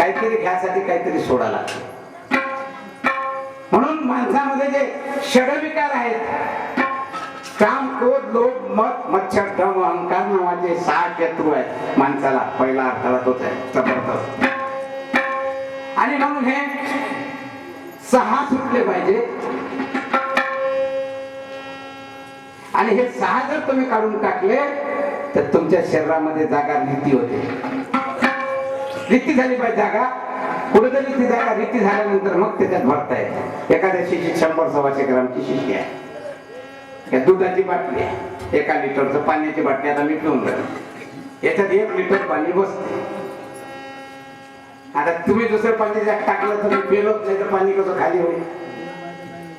काहीतरी घ्यासाठी काहीतरी सोडा लागते. म्हणून माणसामध्ये जे षडविकार आहेत काम क्रोध लोभ मत मच्छर ढम अहंकार नावाचे सहा शत्रू आहेत. माणसाला पहिला अर्थाला तोच आहे जबरदस्त आणि म्हणून हे सहा सुटले पाहिजे. आणि हे सहा जर तुम्ही काढून टाकले तर तुमच्या शरीरामध्ये जागा भीती होते. रिक्ती झाली पाहिजे जागा. कुठेतरी ती जागा रिक्ती झाल्यानंतर मग त्याच्यात भरता येते. एखाद्या शिशीत शंभर सव्वाशे ग्रामची शिशी आहे. या दुधाची बाटली आहे. एका लिटरचं पाण्याची बाटली आता मी पिऊन राहिलो. याच्यात एक लिटर पाणी बसते. आता तुम्ही दुसरं पाणी त्यात टाकलं तर मी पेलोच नाही तर पाणी कसं खाली होईल?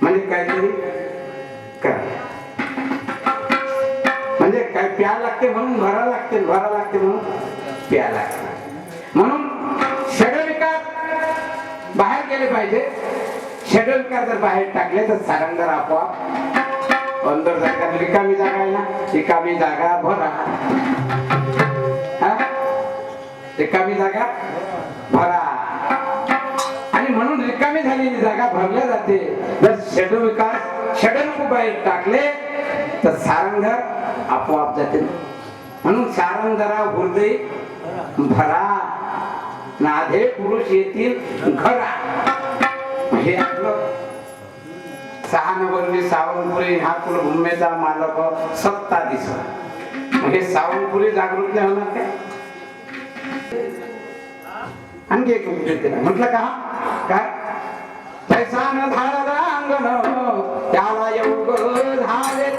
म्हणजे काहीतरी करा. म्हणजे काय प्या लागते म्हणून भरा लागते भरा लागते म्हणून प्या लागते. म्हणून षडविकार बाहेर गेले पाहिजे. षडविकार जर बाहेर टाकले तर सारंगार आपोआप अंदर जागा रिकामी जागा आहे ना? रिकामी जागा भरा. रिकामी जागा भरा. आणि म्हणून रिकामी झालेली जागा भरल्या जाते. जर षडविकार षडरूप बाहेर टाकले तर सारंगर आपोआप जाते. म्हणून सारंगरा हृदय भरा. नाधे पुरुष येतील घरा. हे आपलं सहानवरली सावंतपुरी हा कुलभूमीचा मालक सत्ता दिस हे सावंतपुरी जागृत नाही होणार काय? आणखी एक उद्योग दिला. म्हटलं का? काय? पैसा न झाला अंगण त्याला योग झाले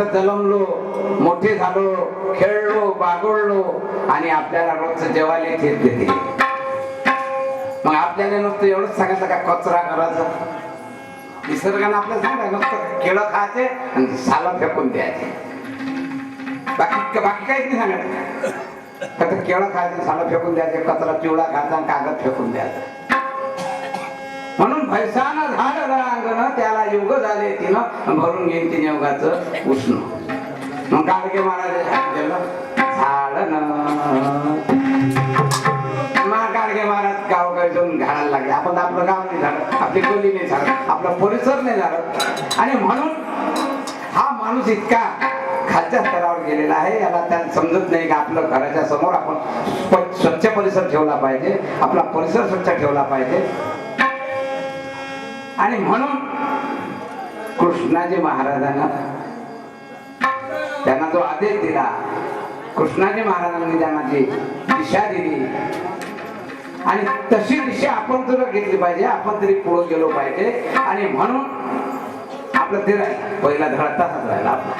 इथं जलमलो मोठे झालो खेळलो बागडलो आणि आपल्याला रोजचं जेवायला येत देते. मग आपल्याला नुसतं एवढंच सांगायचं का कचरा करायचा? निसर्गाने आपल्याला सांगा नुसतं केळं खायचे आणि साला फेकून द्यायचे. बाकी बाकी काहीच नाही सांगायचं. फक्त केळं खायचं साला फेकून द्यायचे कचरा चिवडा खायचा आणि कागद फेकून द्यायचा. म्हणून भैसानं झाड अंगण त्याला युग झाले तिनं भरून घेईन तिने योगाचं उष्ण. मग गाडगे महाराज झाड मग गाडगे महाराज गावकडे जाऊन झाडायला लागले. आपण आपलं गाव नाही झालं आपली गली नाही झालं आपला परिसर नाही झालं आणि म्हणून हा माणूस इतका खालच्या स्तरावर गेलेला आहे याला त्याला समजत नाही की आपलं घराच्या समोर आपण स्वच्छ परिसर ठेवला पाहिजे आपला परिसर स्वच्छ ठेवला पाहिजे. आणि म्हणून कृष्णाजी महाराजांना त्यांना जो आदेश दिला कृष्णाजी महाराजांनी त्यांना जी दिशा दिली. आणि तशी दिशा आपण जर घेतली पाहिजे आपण तरी पुढे गेलो पाहिजे. आणि म्हणून आपलं ते पहिला धडा तसाच राहिला आपला.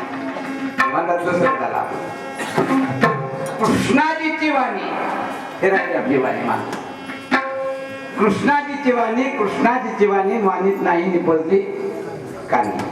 झाला कृष्णाजीची वाणी. हे राहिली आपली वाणी मान कृष्णाची जीवानी कृष्णाची जीवानी मानित नाही निपजली कानी.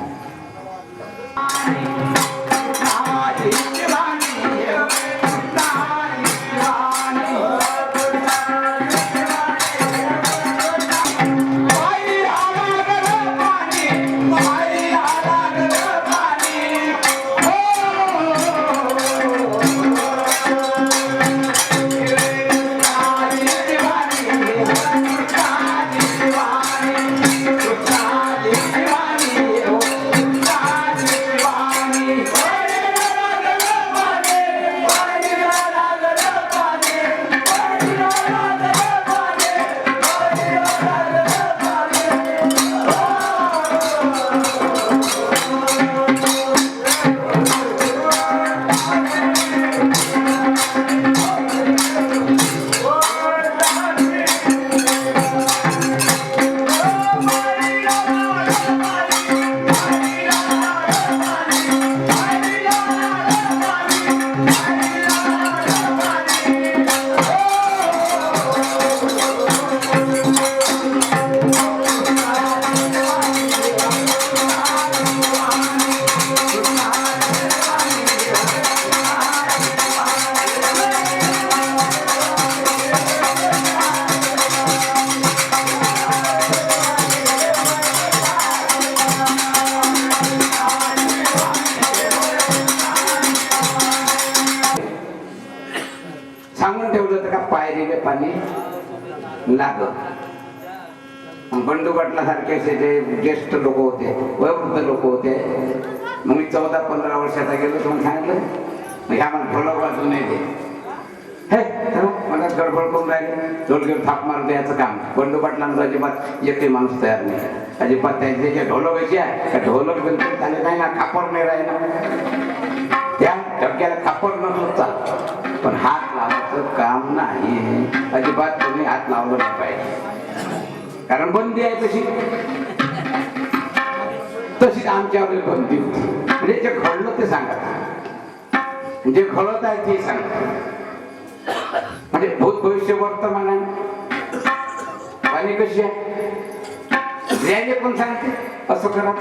होते. वयोवृद्ध लोक होते. मग मी चौदा पंधरा वर्षाचा गेलो तर मग सांगितलं. मग ह्या मला ढोलक वाजून नाही दे हे मला गडबड करून राहिले. ढोल घेऊन थाप मारून द्यायचं काम. बंडू अजिबात येते माणूस तयार नाही. अजिबात त्यांचे जे ढोलक अशी आहे त्या ढोलक बिलकुल त्याने काही ना खापर नाही राहिला. त्या डबक्याला खापर नसलं चालतं पण हात लावायचं काम नाही. अजिबात तुम्ही हात लावलं नाही पाहिजे. कारण बंदी आहे तशी. तशीच आमच्यावर बंदी म्हणजे जे घडलं ते सांगत जे घडत आहे ते सांगत म्हणजे भूत भविष्य वर्तमान आहे आणि कशी आहे? ज्ञाने कोण सांगते? असं करा.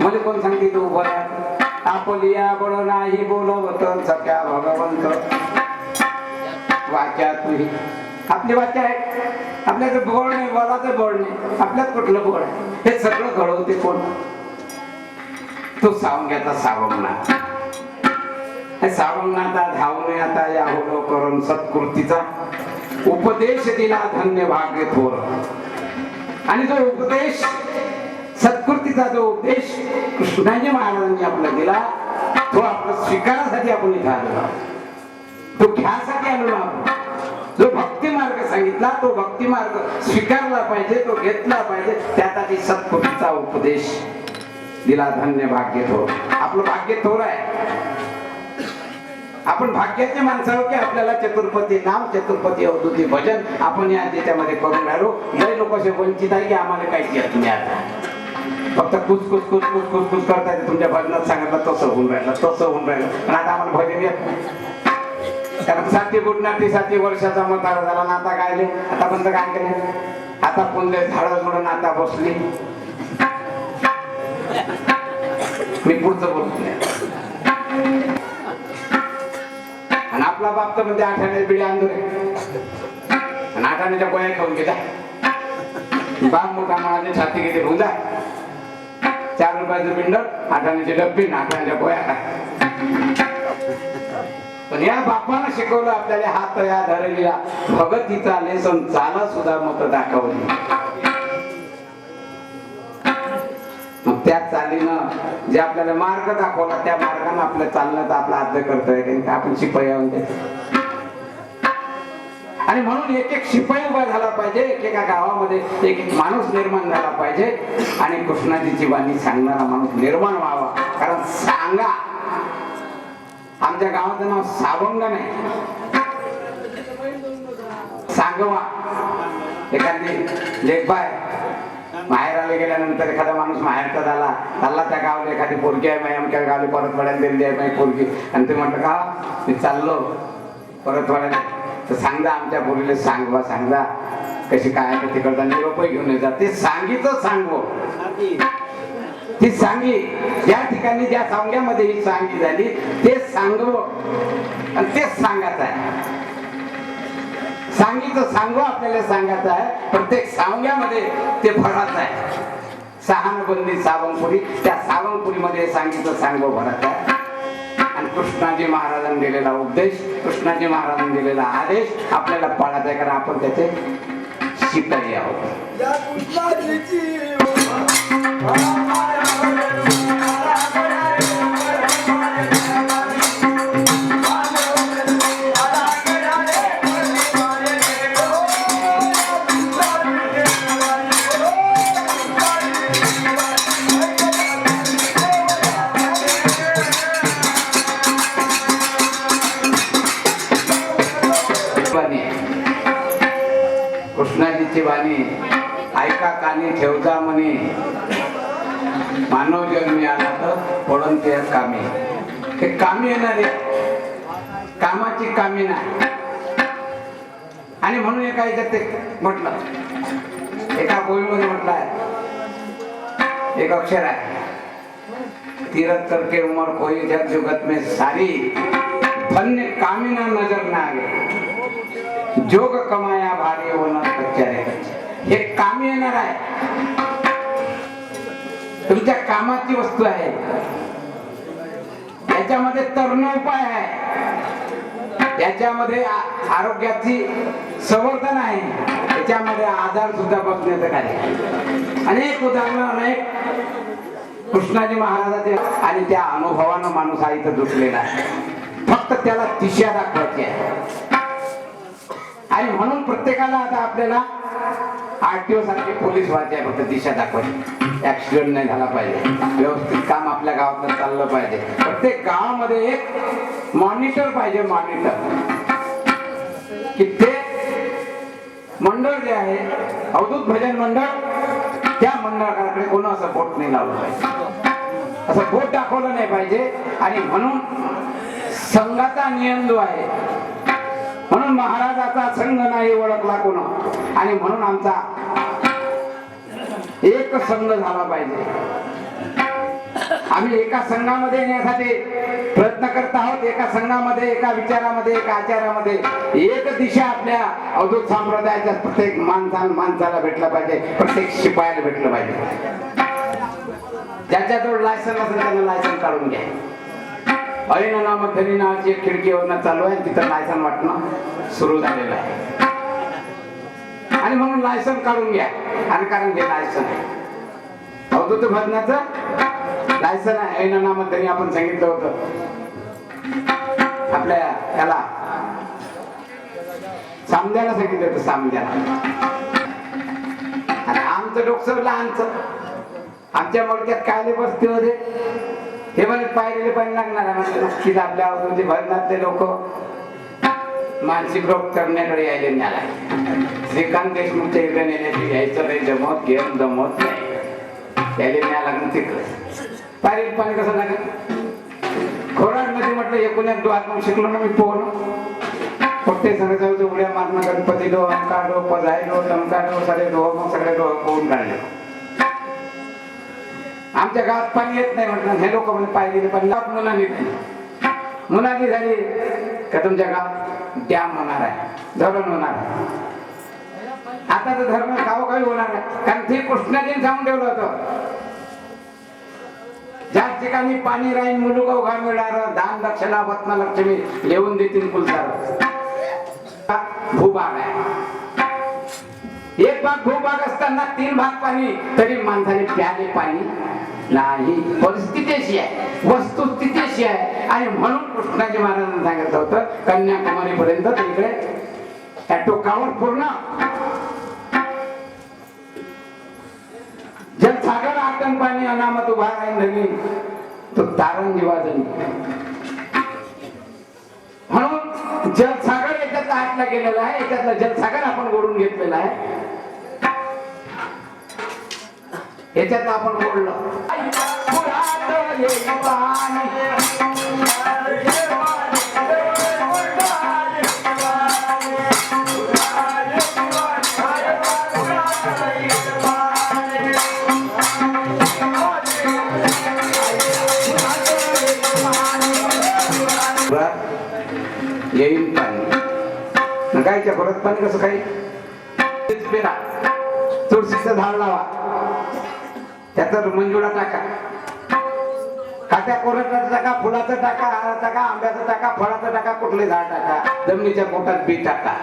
मला कोण सांगते? तू उभं राहा. आपलिया बळ नाही बोलवत सख्या भगवंत. वाचा तुही आपली वाचा आहे. आपल्याचं बळ नाही बोलाचं बळ नाही आपल्यात कुठलं बळ आहे? हे सगळं घडवते कोण? तो सावंग्याचा सावंगना हे सावंगनाचा धावणे आता या होलो करून सत्कृतीचा. उपदेश दिला धन्य भाग्य थोर. आणि जो उपदेश सत्कृतीचा जो उपदेश कृष्णाजी महाराजांनी आपला दिला तो आपला स्वीकारासाठी आपण इथे आलो तो घ्यासाठी आलो जो भक्ती मार्ग सांगितला तो भक्ती मार्ग स्वीकारला पाहिजे तो घेतला पाहिजे त्यासाठी सत्कृतीचा उपदेश दिला धन्य भाग्य थोर आपलं भाग्य थोर आहे. आपण भाग्याचे माणसं आहोत की आपल्याला चतुर्पती नाम चतुर्पती अवधूती भजन आपण या त्याच्यामध्ये करून राहिलो. लय लोक असे वंचित आहे की आम्हाला काहीच येत नाही आता. फक्त कुस कुस कुस कुस कुस कुस करता तुमच्या भजनात सांगितलं तसं होऊन राहिलं तसं होऊन राहिलं. पण आता आम्हाला भजन येत नाही. कारण साती गुडनाटी साती वर्षाचा मतारा झाला ना आता गायले. आता बंद काय केले? आता पुनले झाडं जोडून आता बसली. मी पुढचं बोलत. नाही आणि आपला बाप तर म्हणते आठाने बिड्या आंदोलन आणि आठाण्याच्या गोळ्या खाऊन घेता बाप मोठा म्हणाले छाती घेते होऊन जा चार रुपयाचं पिंड आठाण्याचे डब्बी आठाण्याच्या गोळ्या खा. पण या बापानं शिकवलं आपल्याला हात या धरलेला. भगतीचा लेसन चाला सुद्धा मत दाखवली. चालीनं जे आपल्याला मार्ग दाखवला त्या मार्गाने आपलं चालणं तर आपला आदर करतोय कारण का आपण शिपाई आहोत. आणि म्हणून एक एक शिपाई उभा झाला पाहिजे एकेका गावामध्ये एक एक माणूस निर्माण झाला पाहिजे. आणि कृष्णाजीची वाणी सांगणारा माणूस निर्माण व्हावा. कारण सांगा आमच्या गावाचं नाव सावंग नाही. सांगवा. एखादी लेखबाय माहेराला गेल्यानंतर एखादा माणूस माहेरचा झाला चालला त्या गावाला एखादी पोरगी आहे माही अमक्या गावली परत पडायला दिली आहे माई पोरगी. आणि ते म्हटलं का? मी चाललो. परत तर सांगा आमच्या पोरीला सांगवा सांगा कशी काय आहे तिकडचा निरोप घेऊन येतात ते सांगीच सांगो. ती सांगी ज्या ठिकाणी ज्या सांग्यामध्ये ही सांगी झाली ते सांगव आणि तेच सांगायचं आहे. सांगितलं सांगू आपल्याला सांगायचं आहे. प्रत्येक सांग्यामध्ये ते भरायचं आहे. सहानबंदी सावंगपुरी त्या सावंगपुरीमध्ये सांगितलं सांगव भरायचं आहे. आणि कृष्णाजी महाराजांनी दिलेला उपदेश कृष्णाजी महाराजांनी दिलेला आदेश आपल्याला पाळायचा आहे कारण आपण त्याचे शिपाई आहोत. कृष्णाजीची वाणी ऐका कानी ठेवता म्हणे. मानव जन्मी आला तर पडून ते कामी. हे कामी येणारे कामाची कामी नाही. आणि म्हणून एका याच्यात ते म्हटलं. एका गोळीमध्ये म्हटलं आहे एक अक्षर आहे. तीरथ करके उमर कोई जग जुगत में सारी. धन्य कामिना नजर ना आगे. जोग कमाया भारी होणार हे काम येणार आहे. तुमच्या कामाची वस्तू आहे. याच्यामध्ये तरुण उपाय आहे. याच्यामध्ये आरोग्याची संवर्धन आहे. त्याच्यामध्ये आजार सुद्धा बघण्याचं कार्य अनेक उदाहरणं अनेक कृष्णाजी महाराजाचे आणि त्या अनुभवानं माणूस हा इथं दुसलेला आहे. फक्त त्याला दिशा दाखवायची आहे. आणि म्हणून प्रत्येकाला आता आपल्याला आरटीओ सारखे पोलीस व्हायचे आहे फक्त दिशा दाखवायची ऍक्सिडेंट नाही झाला पाहिजे. व्यवस्थित काम आपल्या गावातलं चाललं पाहिजे. प्रत्येक गावामध्ये एक मॉनिटर पाहिजे मॉनिटर की ते मंडळ जे आहे अवधूत भजन मंडळ त्या मंडळाकडे कोण असं बोट नाही लावलं पाहिजे. असं बोट दाखवलं नाही पाहिजे. आणि म्हणून संघाचा नियम जो आहे म्हणून महाराजाचा संघ नाही ओळखला कोण. आणि म्हणून आमचा एक संघ झाला पाहिजे. आम्ही एका संघामध्ये येण्यासाठी प्रयत्न करत आहोत. एका संघामध्ये एका विचारामध्ये एका आचारामध्ये. एक दिशा आपल्या अवधूत संप्रदायाच्या प्रत्येक माणसा माणसाला भेटला पाहिजे. प्रत्येक शिपायाला भेटलं पाहिजे. ज्याच्याजवळ लायसन असेल त्यांना लायसन काढून घ्या. ऐन नामधनी नावाची एक खिडकी वरनं चालू आहे तिथं लायसन वाटणं सुरू झालेलं आहे. आणि म्हणून लायसन काढून घ्या. आणि कारण घे लायसन आहे. अवधूत भजनाचं लायसन आहे. ऐन नामधनी आपण सांगितलं होतं. आपल्या याला सामद्याला सांगितलं होतं सामद्याला आणि आमचं डोकसर लहानचं. आमच्या मडक्यात कायले बसतीमध्ये हे म्हणे पाहिलेले पण लागणार म्हणजे नक्कीच आपल्या अवधूती भजनातले लोक मानसिक रोग करण्याकडे यायले न्याला श्रीकांत देशमुखच्या इकडे नेण्याची घ्यायचं नाही जमत घेऊन जमत नाही. यायले न्या लागणं तिकडे. पाहिलेलं पाणी कसं लागेल? खोराडमध्ये म्हटलं एकूण एक डो आत्म शिकलो ना मी पोहणं फक्त सगळे जाऊ उड्या मारणं गणपती डो अंकाडो डो पजाई डो सगळे डो मग सगळे डो पोहून काढले? आमच्या गावात पाणी येत नाही म्हटलं. हे लोक म्हणजे पाहिजे पण लाख मुलांनी मुलांनी झाली का तुमच्या गावात? डॅम होणार आहे. धरण होणार आहे. आता तर धरण गावोगावी होणार आहे. कारण ते कृष्णाजीने सांगून ठेवलं होतं. ज्या ठिकाणी पाणी राहील मुलुगाव घा मिळणार दान दक्षिणा वत्न लक्ष्मी येऊन देतील कुलदार भूभाग आहे. एक भाग भूभाग असताना तीन भाग पाणी तरी माणसाने प्याले पाणी. नाही. परिस्थिती अशी आहे. वस्तुस्थिती अशी आहे. आणि म्हणून कृष्णाजी महाराजांनी सांगितलं होतं कन्याकुमारी पर्यंत तिकडे त्या टोकावर पूर्ण. जलसागर सागर पाणी अनामत उभा राहील नवी तो तारण निवाजन म्हणून जलसागर याच्यात आटला गेलेला आहे. याच्यातला जलसागर आपण ओढून घेतलेला आहे. याच्यात आपण बोललो. येईल पाणी. नकायच्या परत पाणी कसं काही पेरा. तुळशीचं झाड लावा. त्याचा मंजुळा टाका. काट्या कोरटाचा टाका फुलाचं टाका हाराचं टाका आंब्याचं टाका फळाचं टाका कुठले झाड टाका जमिनीच्या पोटात बी टाका.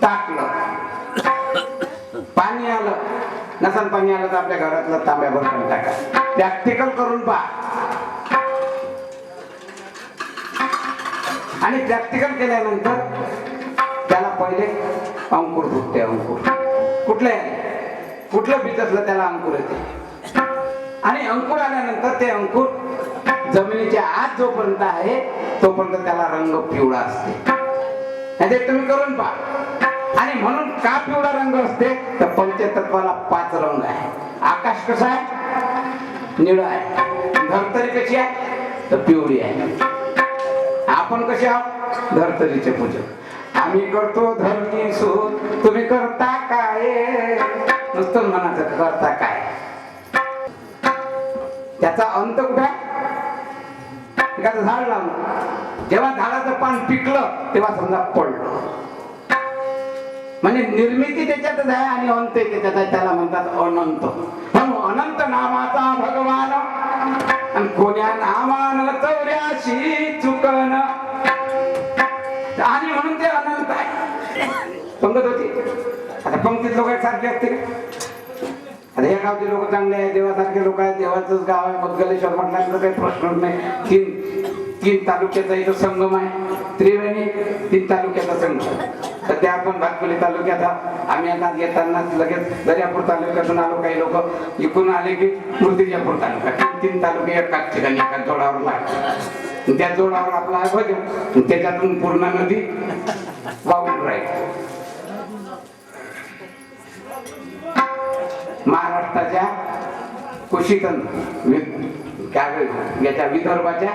टाकलं. पाणी आलं. नसाल पाणी आलं तर आपल्या घरातलं तांब्या भरून टाका. प्रॅक्टिकल करून पहा. आणि प्रॅक्टिकल केल्यानंतर त्याला पहिले अंकुर फुटते अंकुर. कुठले? कुठलं बीज असलं त्याला अंकुर येते. आणि अंकुर आल्यानंतर ते अंकुर जमिनीच्या आत जोपर्यंत आहे तोपर्यंत त्याला रंग पिवळा असते. नाही ते तुम्ही करून पहा. आणि म्हणून का पिवळा रंग असते? तर पंचतत्वाला पाच रंग आहे. आकाश कसं आहे? निळ आहे. धरतरी कशी आहे? तर पिवळी आहे. आपण कसे आहोत? धर्तरीचे पूजक. आम्ही करतो धरणी सूत तुम्ही करता काय? नुसतं मनाचं करता काय? त्याचा अंत कुठे एखादं झाड लावलं. जेव्हा झाडाचं पान पिकलं तेव्हा समजा पडलं. म्हणजे निर्मिती त्याच्यातच आहे आणि अंत त्याच्यात आहे. त्याला म्हणतात अनंत. म्हणून अनंत नामाचा भगवान. आणि कोण्या नामान चौऱ्याशी चुकन आणि म्हणून ते अनंत आहे. समजत होती? पंक्तीत लोक सारखे असते अरे आता या गावचे लोक चांगले आहेत देवासारखे लोक आहेत देवाचंच गाव आहे मुदगलेश्वर म्हटल्यानंतर काही प्रश्न नाही. तीन तीन तालुक्याचा इथं संगम आहे. त्रिवेणी तीन तालुक्याचा संगम. सध्या आपण भातकुली तालुक्यात आम्ही आता येताना लगेच दर्यापूर तालुक्यातून आलो काही लोक. इकडून आले की मूर्तिजापूर तालुका. तीन तीन तालुके एकाच ठिकाणी एका जोडावर लागतात. त्या जोडावर आपला आहे भजन त्याच्यातून पूर्ण नदी वाहून राहील. महाराष्ट्राच्या कुशीतन याच्या विदर्भाच्या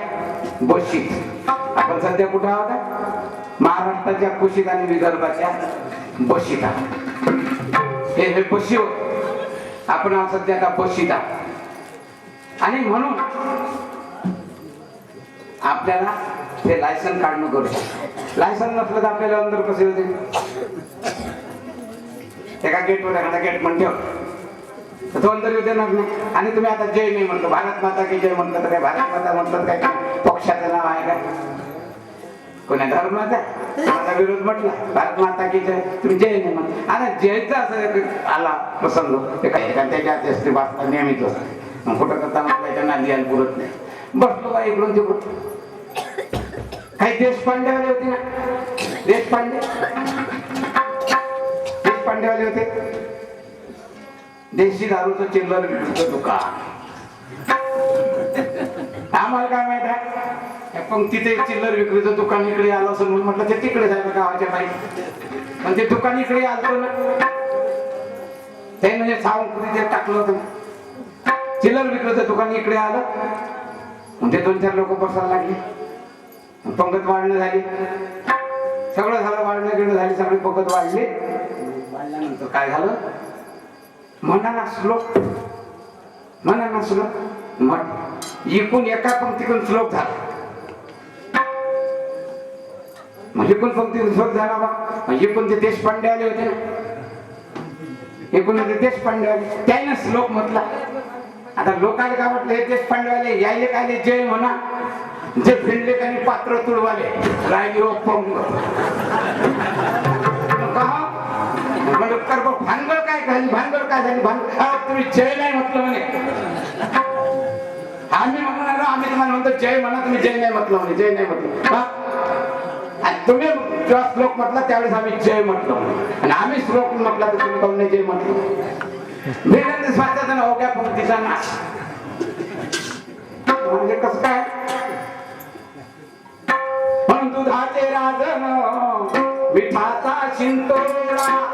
बशीत आपण सध्या कुठं आहोत? महाराष्ट्राच्या कुशीत आणि विदर्भाच्या बशीत आहोत. हे हे बशी होत. आपण आहोत सध्या आता बशीत आहोत. आणि म्हणून आपल्याला हे लायसन काढणं गरजेचं लायसन नसलं तर आपल्याला अंदर कसे होते एका गेटवर एखादा गेट म्हणतो ठेव. दोन येऊ देणार नाही. आणि तुम्ही आता जय नाही म्हणतो भारत माता की जय म्हणलं तर काय? भारत माता म्हणतात काय? पक्षाचं नाव आहे का कोणी धर्माचा माझा विरोध म्हटला भारत माता की जय? तुम्ही जय नाही म्हणत. आता जयचा असं आला प्रसंग. ते काय त्याच्या असते वाचता नेहमीच असते मग कुठं करता म्हटलं लिहायला पुरत नाही. बसलो बा इकडून तिकडून. काही देशपांडेवाले होते ना? देशपांडे? देशपांडेवाले होते? देशी दारूचं चिल्लर विक्रीचं दुकान. आम्हाला काय माहीत आहे? पण तिथे चिल्लर विक्रीचं दुकान इकडे आलं असं म्हणून म्हटलं ते तिकडे जायला गावाच्या बाई पण ते दुकान इकडे आलं ना ते म्हणजे सावंत ते टाकलं होतं. चिल्लर विक्रीचं दुकान इकडे आलं. मग ते दोन चार लोक बसायला लागले. पंगत वाढणं झाली. सगळं झालं वाढणं गिणं झाली सगळी पंगत वाढली. वाढल्यानंतर काय झालं? मनाला श्लोक. मनाला श्लोक. म्हण एकूण एका पंक्तीतून श्लोक झाला. म्हणजे पण पंक्ती श्लोक झाला बा. म्हणजे एकूण ते देशपांडे आले होते ना. एकूण ते देशपांडे आले. त्याने श्लोक म्हटला. आता लोकांना काय म्हटलं हे देशपांडे आले यायले काय जय म्हणा. जे फिरले त्यांनी पात्र तुडवाले. राहिली पंग म्हणजे कर बघ, भानगड काय झाली? भानगड काय झाली? भानगड तुम्ही जय नाही म्हटलं म्हणे. आम्ही म्हणणार आम्ही तुम्हाला म्हणतो जय म्हणा तुम्ही जय नाही म्हटलं म्हणे जय नाही म्हटलं. तुम्ही जेव्हा श्लोक म्हटला त्यावेळेस आम्ही जय म्हटलो आणि आम्ही श्लोक म्हटला तर तुम्ही काऊन नाही जय म्हटलो? वेदांत स्वात्याचा ना होग्या पंक्तीचा नाश म्हणजे कस काय? पण दुधाचे राजन मिठाचा शिंतोडा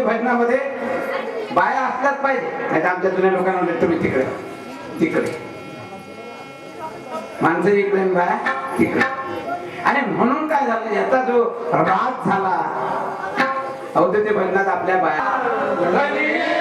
तुम्ही भजनामध्ये बाया असल्याच पाहिजे. नाही तर आमच्या जुन्या लोकांना म्हणतात, तुम्ही तिकडे तिकडे. माणसं इकडे बाया तिकडे. आणि म्हणून काय झालं याचा जो राग झाला अवधूती भजनात आपल्या बाया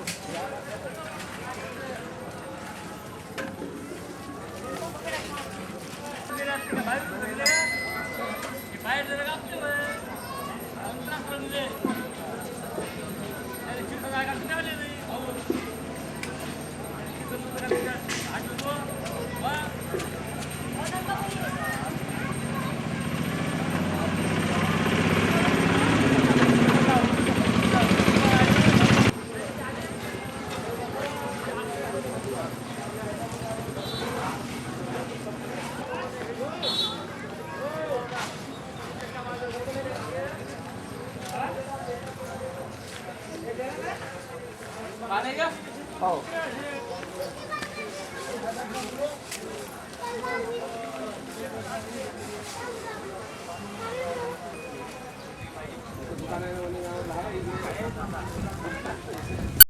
दुकान